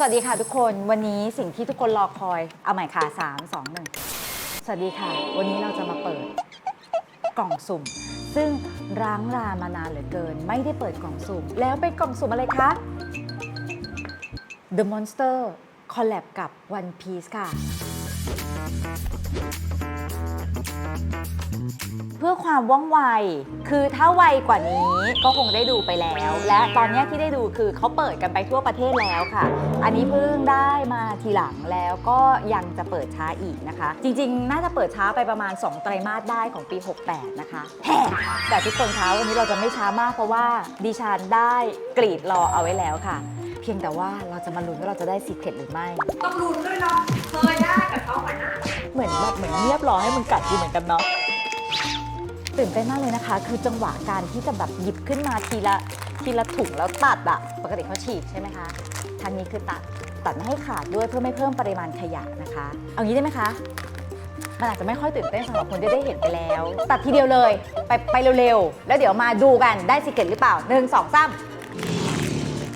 สวัสดีค่ะทุกคนวันนี้สิ่งที่ทุกคนรอคอยเอาใหม่ค่ะ3 2 1สวัสดีค่ะ วันนี้เราจะมาเปิดกล่องสุ่ม ซึ่งร้างรามานานเหลือเกิน ไม่ได้เปิดกล่องสุ่ม แล้วเป็นกล่องสุ่มอะไรคะ The Monster คอลแลบกับ One Piece ค่ะ เพื่อความว่องไว คือถ้าไวกว่านี้ก็คงได้ดูไปแล้ว และตอนเนี้ยที่ได้ดูคือเขาเปิดกันไปทั่วประเทศแล้วค่ะ อันนี้เพิ่งได้มาทีหลังแล้วก็ยังจะเปิดช้าอีกนะคะ จริงๆ น่าจะเปิดช้าไปประมาณ 2 ไตรมาสได้ของปี 68 นะคะแฮ่แต่ทุกคนคะวันนี้เราจะไม่ช้ามากเพราะว่าดิฉันได้กรีดรอเอาไว้แล้วค่ะ เพียงแต่ว่าเราจะมาลุ้นว่าเราจะได้ซีเคร็ตหรือไม่ ต้องลุ้นด้วยเนาะเคยได้กับเขาก่อนนะเหมือนแบบเหมือนเงียบรอให้มึงกัดกูเหมือนกันเนาะ ตื่นเต้นมากเลยนะคะ คือจังหวะการที่จะแบบหยิบขึ้นมาทีละทีละถุงแล้วตัดอะปกติเขาฉีกใช่ไหมคะทันนี้คือตัดตัดไม่ให้ขาดด้วยเพื่อไม่เพิ่มปริมาณขยะนะคะ เอางี้ได้ไหมคะมันอาจจะไม่ค่อยตื่นเต้นสำหรับคนที่ได้เห็นไปแล้ว ตัดทีเดียวเลย ไปไปเร็วๆ แล้วเดี๋ยวมาดูกันได้สิเกตหรือเปล่าหนึ่งสองสาม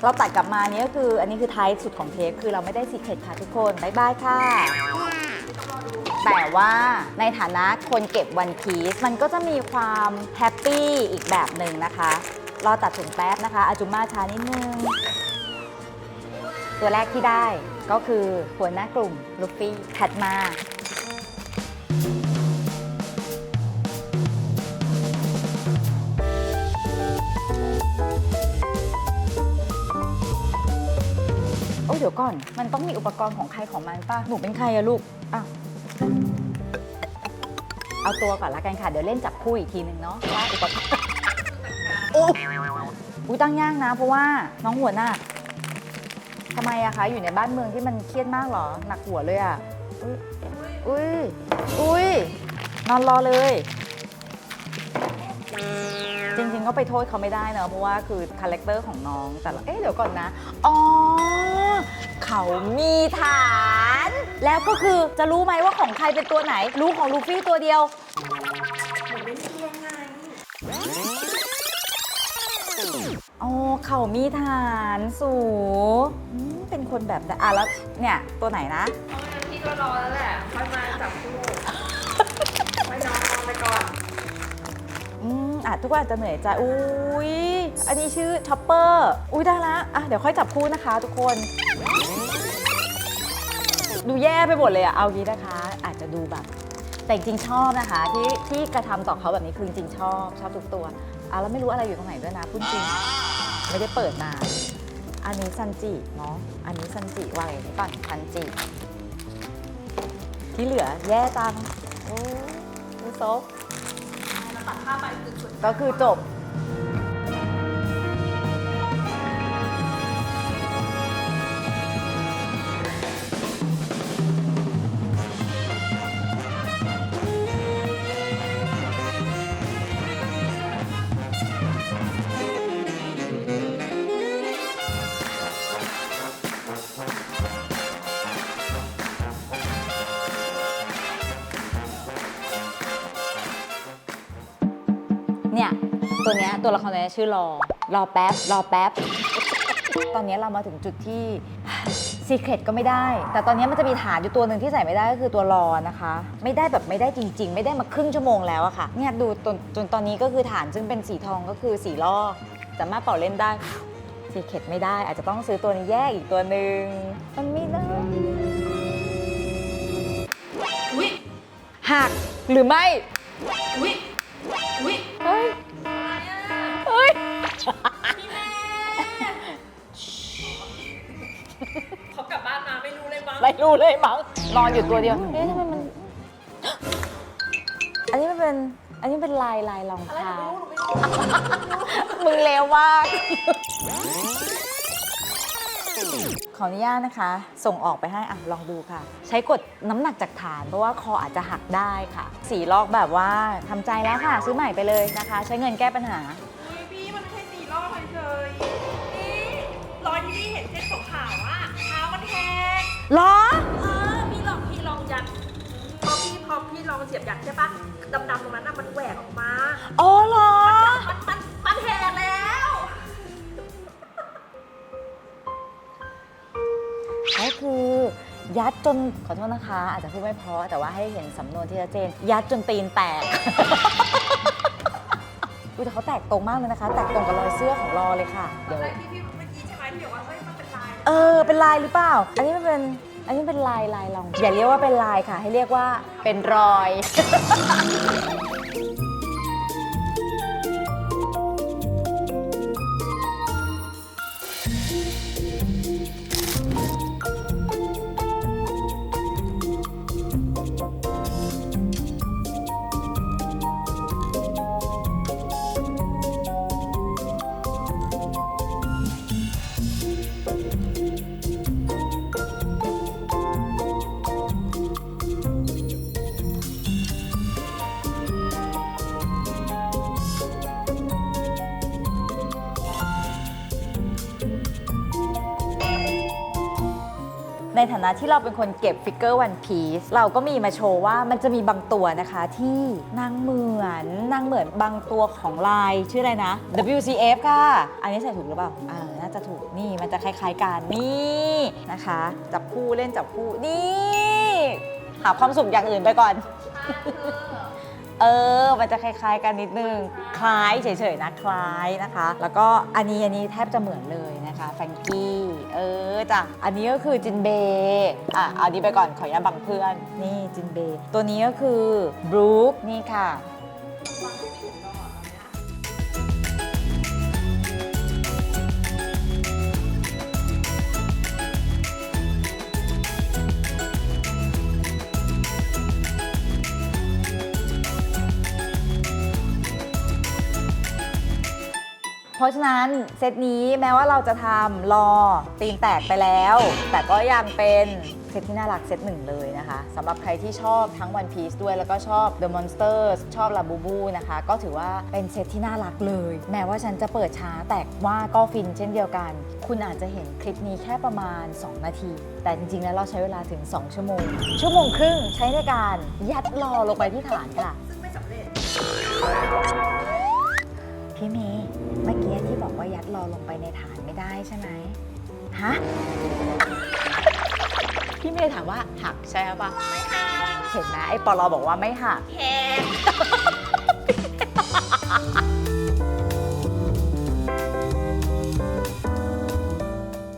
เราตัดกลับมานี่ก็คือ อันนี้คือท้ายสุดของเทปคือเราไม่ได้สิเกตค่ะทุกคน บ๊ายบายค่ะ แต่ว่าในฐานะคนเก็บวันพีซมันก็จะมีความแฮปปี้อีกแบบหนึ่งนะคะ รอตัดถุงแป๊บนะคะ อาจุมาช้านิดนึง ตัวแรกที่ได้ก็คือหัวหน้ากลุ่มลูฟี่ถัดมาเดี๋ยวก่อน มันต้องมีอุปกรณ์ของใครของมันป่ะ หนูเป็นใครอะลูก อ้าว เอาตัวก่อนละกันค่ะ เดี๋ยวเล่นจับคู่อีกทีหนึ่งเนาะว่าอุปกรณ์โอ้อุ้ยตั้งยากนะ เพราะว่าน้องหัวหน้าทำไมอะคะอยู่ในบ้านเมืองที่มันเครียดมากเหรอ หนักหัวเลยอะอุ้ยอุ้ยอุ้ยนอนรอเลย จริงๆก็ไปโทษเขาไม่ได้เนอะเพราะว่าคือคาแรคเตอร์ของน้องแต่ละเอ๊ะเดี๋ยวก่อนนะ อ๋อ เขามีฐาน แล้วก็คือจะรู้ไหมว่าของใครเป็นตัวไหน รู้ของลูฟี่ตัวเดียวเหมือนไม่เรียนไงอ๋อเขามีฐานสูอืมเป็นคนแบบอะแล้วเนี่ยตัวไหนนะ เพราะงั้นพี่ก็รอแล้วแหละค่อยมาจับคู่ค่อยนอนนอนไปก่อน อืมอะทุกคนอาจจะเหนื่อยใจอุ้ยอันนี้ชื่อช็อปเปอร์อุ้ยได้ละอะเดี๋ยวค่อยจับคู่นะคะทุกคน ดูแย่ไปหมดเลยอะเอางี้นะคะ อาจจะดูแบบ แต่จริงๆชอบนะคะ ที่ที่กระทำต่อเขาแบบนี้คือจริงๆชอบชอบทุกตัวอะแล้วไม่รู้อะไรอยู่ตรงไหนด้วยนะพูดจริงไม่ได้เปิดมา อันนี้ซันจิเนาะอันนี้ซันจิวางอย่างนี้ก่อนซันจิที่เหลือแย่จังโอ้ยโซฟเราตัดผ้าไปคือสุดก็คือจบ เนี่ยตัวเนี้ยตัวละครตัวเนี้ยชื่อรอ รอแป๊บ รอแป๊บ ตอนเนี้ยเรามาถึงจุดที่ซีเครตก็ไม่ได้ แต่ตอนเนี้ยมันจะมีฐานอยู่ตัวหนึ่งที่ใส่ไม่ได้ก็คือตัวรอนะคะ ไม่ได้แบบไม่ได้จริง ๆ ไม่ได้มาครึ่งชั่วโมงแล้วอะค่ะ เนี่ยดูจนจนตอนนี้ก็คือฐานซึ่งเป็นสีทองก็คือสีล่อสามารถเป่าเล่นได้ซีเครตไม่ได้ อาจจะต้องซื้อตัวนี้แยกอีกตัวหนึ่งมันไม่ได้อุ้ยหักหรือไม่ อุ้ยอุ้ย รู้เลยมั้งไม่รู้เลยมั้งนอนอยู่ตัวเดียวเอ๊ะทำไมมัน อันนี้มันเป็น อันนี้เป็นลายลายรองอะไรเท้าหนูไม่รู้หนูไม่รู้มึงเลวมาก ขออนุญาตนะคะ ส่งออกไปให้อะลองดูค่ะ ใช้กดน้ำหนักจากฐาน เพราะว่าคออาจจะหักได้ค่ะ สีลอกแบบว่าทำใจแล้วค่ะ ซื้อใหม่ไปเลยนะคะ ใช้เงินแก้ปัญหาอุ้ยพี่มันไม่ใช่สีลอกเฉยๆนี่รอยที่พี่เห็นเส้นขาวๆอะเท้ามันแหก หรอ เออพี่ลองพี่ลองยัดพอพี่พอพี่ลองเสียบยัดใช่ปะดำๆตรงนั้นน่ะมันแหวกออกมา อ๋อเหรอ มันมันมันแหกแล้วยัดจนขอโทษนะคะ อาจจะพูดไม่เพราะแต่ว่าให้เห็นสำนวนที่ชัดเจน ยัดจนตีนแตก อุ้ยแต่เขาแตกตรงมากเลยนะคะ แตกตรงกับรอยเสื้อของรอเลยค่ะตอเดี๋ยนวแรกที่พี่เมื่อกี้ใช่ไหมที่ ออเป็นลายหรือเปล่า อันนี้มันเป็นอันนี้เป็นลายลายลอง อย่าเรียกว่าเป็นลายค่ะ ให้เรียกว่าเป็นรอย ฐานะที่เราเป็นคนเก็บฟิกเกอร์วันพีซเราก็มีมาโชว์ว่ามันจะมีบางตัวนะคะที่นางเหมือนนางเหมือนบางตัวของลายชื่ออะไรนะ WCF ค่ะ อันนี้ใส่ถูกหรือเปล่าเออน่าจะถูกนี่มันจะคล้ายๆกันนี่นะคะ จับคู่เล่นจับคู่นี่หาความสุขอย่างอื่นไปก่อนเออ มันจะคล้าย ๆ กันนิดนึง คล้ายเฉยๆนะ คล้ายนะคะ แล้วก็อันนี้อันนี้แทบจะเหมือนเลยนะคะ แฟรงกี้ เออจ้ะอันนี้ก็คือจินเบย์อะเอานี้ไปก่อนขออนุญาตบังเพื่อน นี่จินเบย์ตัวนี้ก็คือบรูคนี่ค่ะ ราะฉะนั้นเซตนี้แม้ว่าเราจะทำรอตีนแตกไปแล้ว แต่ก็ยังเป็นเซตที่น่ารักเซตหนึ่งเลยนะคะสำหรับใครที่ชอบทั้ง One Piece ด้วยแล้วก็ชอบ The Monsters ชอบ Labubu นะคะ ก็ถือว่าเป็นเซตที่น่ารักเลย แม้ว่าฉันจะเปิดช้าแต่ว่าก็ฟินเช่นเดียวกัน คุณอาจจะเห็นคลิปนี้แค่ประมาณ 2 นาที แต่จริงๆแล้วเราใช้เวลาถึง 2 ชั่วโมง ชั่วโมงครึ่งใช้ในการยัดรอลงไปที่ฐานค่ะ ซึ่งไม่สำเร็จพี่เมย์ เมื่อกี้ที่บอกว่ายัดรอลงไปในฐานไม่ได้ใช่ไหมฮะพี่เมย์ถามว่าหักใช่ปะไม่ค่ะเห็นไหมไอ้ปลอบอกว่าไม่หักแฮ